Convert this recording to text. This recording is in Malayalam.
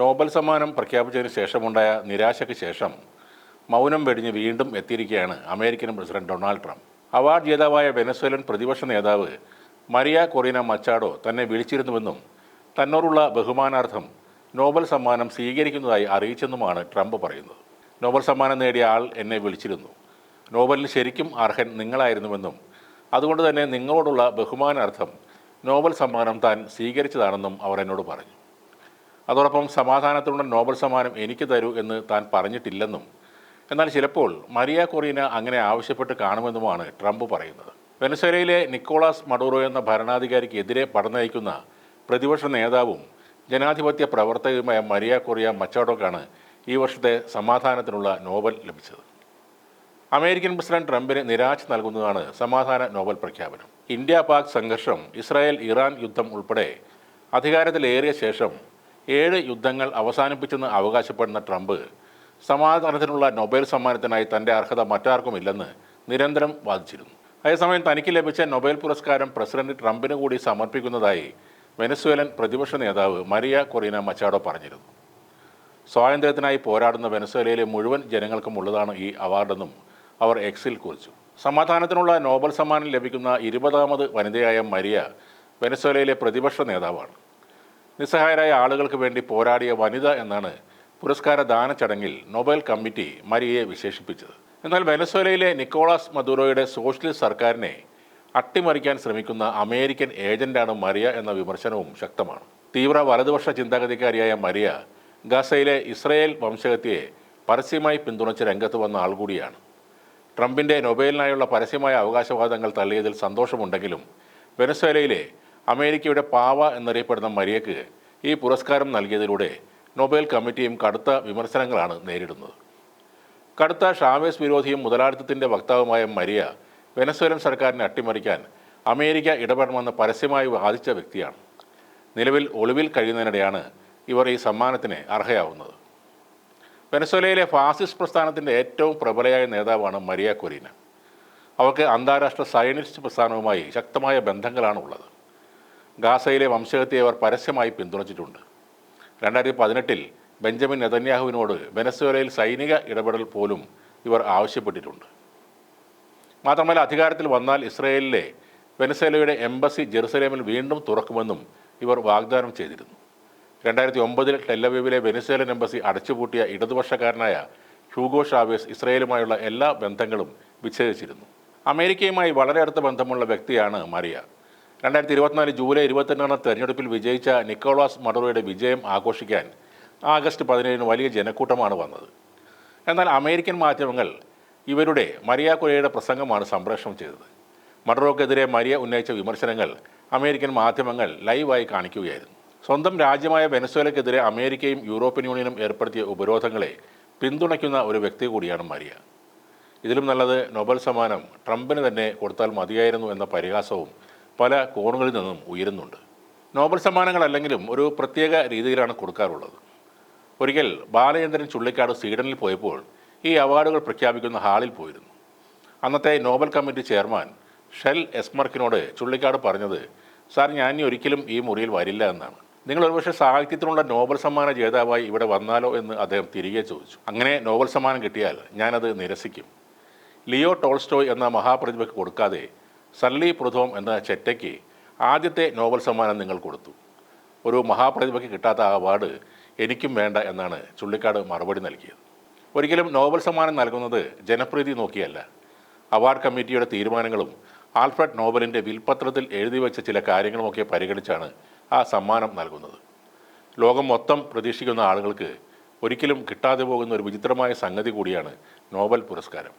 നോബൽ സമ്മാനം പ്രഖ്യാപിച്ചതിന് ശേഷമുണ്ടായ നിരാശയ്ക്ക് ശേഷം മൗനം വെടിഞ്ഞ് വീണ്ടും എത്തിയിരിക്കുകയാണ് American president Donald Trump. Award ജേതാവായ വെനസ്വേലൻ പ്രതിപക്ഷ നേതാവ് മരിയ കൊറീന മച്ചാഡോ തന്നെ വിളിച്ചിരുന്നുവെന്നും തന്നോടുള്ള ബഹുമാനാർത്ഥം നോബൽ സമ്മാനം സ്വീകരിക്കുന്നതായി അറിയിച്ചെന്നുമാണ് ട്രംപ് പറയുന്നത്. നോബൽ സമ്മാനം നേടിയ ആൾ എന്നെ വിളിച്ചിരുന്നു. നോബലിന് ശരിക്കും അർഹൻ നിങ്ങളായിരുന്നുവെന്നും അതുകൊണ്ട് തന്നെ നിങ്ങളോടുള്ള ബഹുമാനാർത്ഥം നോബൽ സമ്മാനം താൻ സ്വീകരിച്ചതാണെന്നും അവർ എന്നോട് പറഞ്ഞു. അതോടൊപ്പം സമാധാനത്തിനുള്ള നോബൽ സമ്മാനം എനിക്ക് തരൂ എന്ന് താൻ പറഞ്ഞിട്ടില്ലെന്നും എന്നാൽ ചിലപ്പോൾ മരിയ കൊറീന അങ്ങനെ ആവശ്യപ്പെട്ട് കാണുമെന്നുമാണ് ട്രംപ് പറയുന്നത്. വെനസ്വേലയിലെ നിക്കോളാസ് മഡൂറോ എന്ന ഭരണാധികാരിക്കെതിരെ പടന്നയക്കുന്ന പ്രതിപക്ഷ നേതാവും ജനാധിപത്യ പ്രവർത്തകയുമായ മരിയ കൊറിയ മച്ചാഡോക്കാണ് ഈ വർഷത്തെ സമാധാനത്തിനുള്ള നോബൽ ലഭിച്ചത്. അമേരിക്കൻ പ്രസിഡന്റ് ട്രംപിന് നിരാശ നൽകുന്നതാണ് സമാധാന നോബൽ പ്രഖ്യാപനം. ഇന്ത്യ പാക് സംഘർഷം ഇസ്രായേൽ ഇറാൻ യുദ്ധം ഉൾപ്പെടെ അധികാരത്തിലേറിയ ശേഷം ഏഴ് യുദ്ധങ്ങൾ അവസാനിപ്പിച്ചെന്ന് അവകാശപ്പെടുന്ന ട്രംപ് സമാധാനത്തിനുള്ള നൊബേൽ സമ്മാനത്തിനായി തന്റെ അർഹത മറ്റാർക്കും ഇല്ലെന്ന് നിരന്തരം വാദിച്ചിരുന്നു. അതേസമയം തനിക്ക് ലഭിച്ച നൊബേൽ പുരസ്കാരം പ്രസിഡന്റ് ട്രംപിന് കൂടി സമർപ്പിക്കുന്നതായി വെനസ്വേലൻ പ്രതിപക്ഷ നേതാവ് മരിയ കൊറീന മച്ചാഡോ പറഞ്ഞിരുന്നു. സ്വാതന്ത്ര്യത്തിനായി പോരാടുന്ന വെനസ്വേലയിലെ മുഴുവൻ ജനങ്ങൾക്കും ഉള്ളതാണ് ഈ അവാർഡെന്നും അവർ എക്സിൽ കുറിച്ചു. സമാധാനത്തിനുള്ള നോബൽ സമ്മാനം ലഭിക്കുന്ന ഇരുപതാമത് വനിതയായ മരിയ വെനസ്വേലയിലെ പ്രതിപക്ഷ നേതാവാണ്. നിസ്സഹായരായ ആളുകൾക്ക് വേണ്ടി പോരാടിയ വനിത എന്നാണ് പുരസ്കാര ദാന ചടങ്ങിൽ നൊബേൽ കമ്മിറ്റി മരിയയെ വിശേഷിപ്പിച്ചത്. എന്നാൽ വെനസ്വേലയിലെ നിക്കോളാസ് മദുറോയുടെ സോഷ്യലിസ്റ്റ് സർക്കാരിനെ അട്ടിമറിക്കാൻ ശ്രമിക്കുന്ന അമേരിക്കൻ ഏജന്റാണ് മരിയ എന്ന വിമർശനവും ശക്തമാണ്. തീവ്ര വലതുപക്ഷ ചിന്താഗതിക്കാരിയായ മരിയ ഗസയിലെ ഇസ്രയേൽ വംശഹത്യയെ പരസ്യമായി പിന്തുണച്ച് രംഗത്ത് വന്ന ആൾ കൂടിയാണ്. ട്രംപിന്റെ നൊബേലിനായുള്ള പരസ്യമായ അവകാശവാദങ്ങൾ തള്ളിയതിൽ സന്തോഷമുണ്ടെങ്കിലും വെനസ്വേലയിലെ അമേരിക്കയുടെ പാവ എന്നറിയപ്പെടുന്ന മരിയക്ക് ഈ പുരസ്കാരം നൽകിയതിലൂടെ നൊബേൽ കമ്മിറ്റിയും കടുത്ത വിമർശനങ്ങളാണ് നേരിടുന്നത്. കടുത്ത ഷാവേസ് വിരോധിയും മുതലാളിത്തത്തിന്റെ വക്താവുമായ മരിയ വെനസ്വേലൻ സർക്കാരിനെ അട്ടിമറിക്കാൻ അമേരിക്ക ഇടപെടണമെന്ന് പരസ്യമായി വാദിച്ച വ്യക്തിയാണ്. നിലവിൽ ഒളിവിൽ കഴിയുന്നതിനിടെയാണ് ഇവർ ഈ സമ്മാനത്തിന് അർഹയാവുന്നത്. വെനസ്വേലയിലെ ഫാസിസ്റ്റ് പ്രസ്ഥാനത്തിന്റെ ഏറ്റവും പ്രബലയായ നേതാവാണ് മരിയ കൊരീന. അവർക്ക് അന്താരാഷ്ട്ര സയനിസ്റ്റ് പ്രസ്ഥാനവുമായി ശക്തമായ ബന്ധങ്ങളാണ് ഉള്ളത് ഗാസയിലെ വംശഹത്യയെ അവർ പരസ്യമായി പിന്തുണച്ചിട്ടുണ്ട്. രണ്ടായിരത്തി പതിനെട്ടിൽ ബെഞ്ചമിൻ നെതന്യാഹുവിനോട് വെനസ്വേലയിൽ സൈനിക ഇടപെടൽ പോലും ഇവർ ആവശ്യപ്പെട്ടിട്ടുണ്ട്. മാത്രമല്ല അധികാരത്തിൽ വന്നാൽ ഇസ്രയേലിലെ വെനസ്വേലയുടെ എംബസി ജെറുസലേമിൽ വീണ്ടും തുറക്കുമെന്നും ഇവർ വാഗ്ദാനം ചെയ്തിരുന്നു. രണ്ടായിരത്തി ഒമ്പതിൽ ടെല്ലവീവിലെ വെനസ്വേലൻ എംബസി അടച്ചുപൂട്ടിയ ഇടതുപക്ഷക്കാരനായ ഹ്യൂഗോ ഷാവേസ് ഇസ്രയേലുമായുള്ള എല്ലാ ബന്ധങ്ങളും വിച്ഛേദിച്ചിരുന്നു. അമേരിക്കയുമായി വളരെ അടുത്ത ബന്ധമുള്ള വ്യക്തിയാണ് മരിയ. രണ്ടായിരത്തി ഇരുപത്തിനാല് ജൂലൈ ഇരുപത്തിരണ്ടാണ് തെരഞ്ഞെടുപ്പിൽ വിജയിച്ച നിക്കോളാസ് മഡറോയുടെ വിജയം ആഘോഷിക്കാൻ ആഗസ്റ്റ് പതിനേഴിന് വലിയ ജനക്കൂട്ടമാണ് വന്നത്. എന്നാൽ അമേരിക്കൻ മാധ്യമങ്ങൾ ഇവരുടെ മരിയ കൊരയുടെ പ്രസംഗമാണ് സംപ്രേഷണം ചെയ്തത്. മഡറോക്കെതിരെ മരിയ ഉന്നയിച്ച വിമർശനങ്ങൾ അമേരിക്കൻ മാധ്യമങ്ങൾ ലൈവായി കാണിക്കുകയായിരുന്നു. സ്വന്തം രാജ്യമായ വെനസ്വേലക്കെതിരെ അമേരിക്കയും യൂറോപ്യൻ യൂണിയനും ഏർപ്പെടുത്തിയ ഉപരോധങ്ങളെ പിന്തുണയ്ക്കുന്ന ഒരു വ്യക്തി കൂടിയാണ് മരിയ. ഇതിലും നല്ലത് നൊബൽ സമ്മാനം ട്രംപിന് തന്നെ കൊടുത്താൽ മതിയായിരുന്നു എന്ന പരിഹാസവും പല കോണുകളിൽ നിന്നും ഉയരുന്നുണ്ട്. നോബൽ സമ്മാനങ്ങൾ സമ്മാനങ്ങളല്ലെങ്കിലും ഒരു പ്രത്യേക രീതിയിലാണ് കൊടുക്കാറുള്ളത്. ഒരിക്കൽ ബാലചന്ദ്രൻ ചുള്ളിക്കാട് സ്വീഡനിൽ പോയപ്പോൾ ഈ അവാർഡുകൾ പ്രഖ്യാപിക്കുന്ന ഹാളിൽ പോയിരുന്നു. അന്നത്തെ നോബൽ കമ്മിറ്റി ചെയർമാൻ ഷെൽ എസ്മർക്കിനോട് ചുള്ളിക്കാട് പറഞ്ഞത് സാർ ഞാൻ ഇനി ഒരിക്കലും ഈ മുറിയിൽ വരില്ല എന്നാണ്. നിങ്ങൾ ഒരുപക്ഷെ സാഹിത്യത്തിനുള്ള നോബൽ സമ്മാന ജേതാവായി ഇവിടെ വന്നാലോ എന്ന് അദ്ദേഹം തിരികെ ചോദിച്ചു. അങ്ങനെ നോബൽ സമ്മാനം കിട്ടിയാൽ ഞാനത് നിരസിക്കും. ലിയോ ടോൾസ്റ്റോയ് എന്ന മഹാപ്രതിഭയ്ക്ക് കൊടുക്കാതെ സല്ലി പ്രഥോം എന്ന ചെറ്റയ്ക്ക് ആദ്യത്തെ നോബൽ സമ്മാനം നിങ്ങൾ കൊടുത്തു. ഒരു മഹാപ്രതിഭയ്ക്ക് കിട്ടാത്ത ആ അവാർഡ് എനിക്കും വേണ്ട എന്നാണ് ചുള്ളിക്കാട് മറുപടി നൽകിയത്. ഒരിക്കലും നോബൽ സമ്മാനം നൽകുന്നത് ജനപ്രീതി നോക്കിയല്ല. അവാർഡ് കമ്മിറ്റിയുടെ തീരുമാനങ്ങളും ആൽഫ്രഡ് നോബലിന്റെ വിൽപത്രത്തിൽ എഴുതി വെച്ച ചില കാര്യങ്ങളുമൊക്കെ പരിഗണിച്ചാണ് ആ സമ്മാനം നൽകുന്നത്. ലോകം മൊത്തം പ്രതീക്ഷിക്കുന്ന ആളുകൾക്ക് ഒരിക്കലും കിട്ടാതെ പോകുന്ന ഒരു വിചിത്രമായ സംഗതി കൂടിയാണ് നോബൽ പുരസ്കാരം.